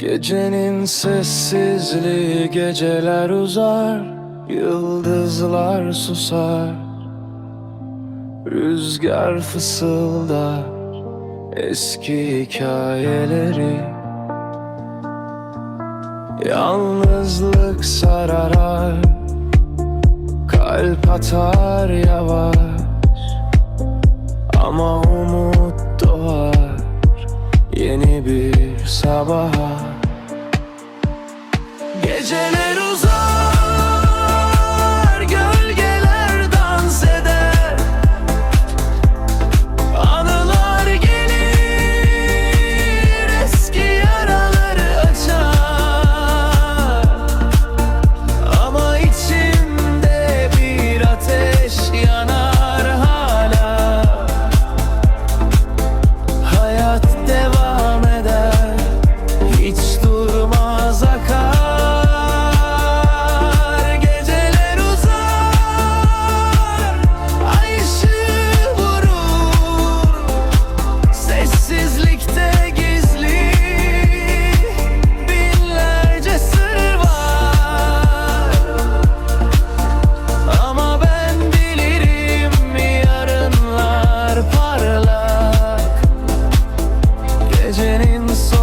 Gecenin sessizliği geceler uzar Yıldızlar susar. Rüzgar fısıldar Eski hikayeleri. Yalnızlık sararar Kalp atar yavaş. Ama umut doğar Yeni bir sabaha Geceler in the soul.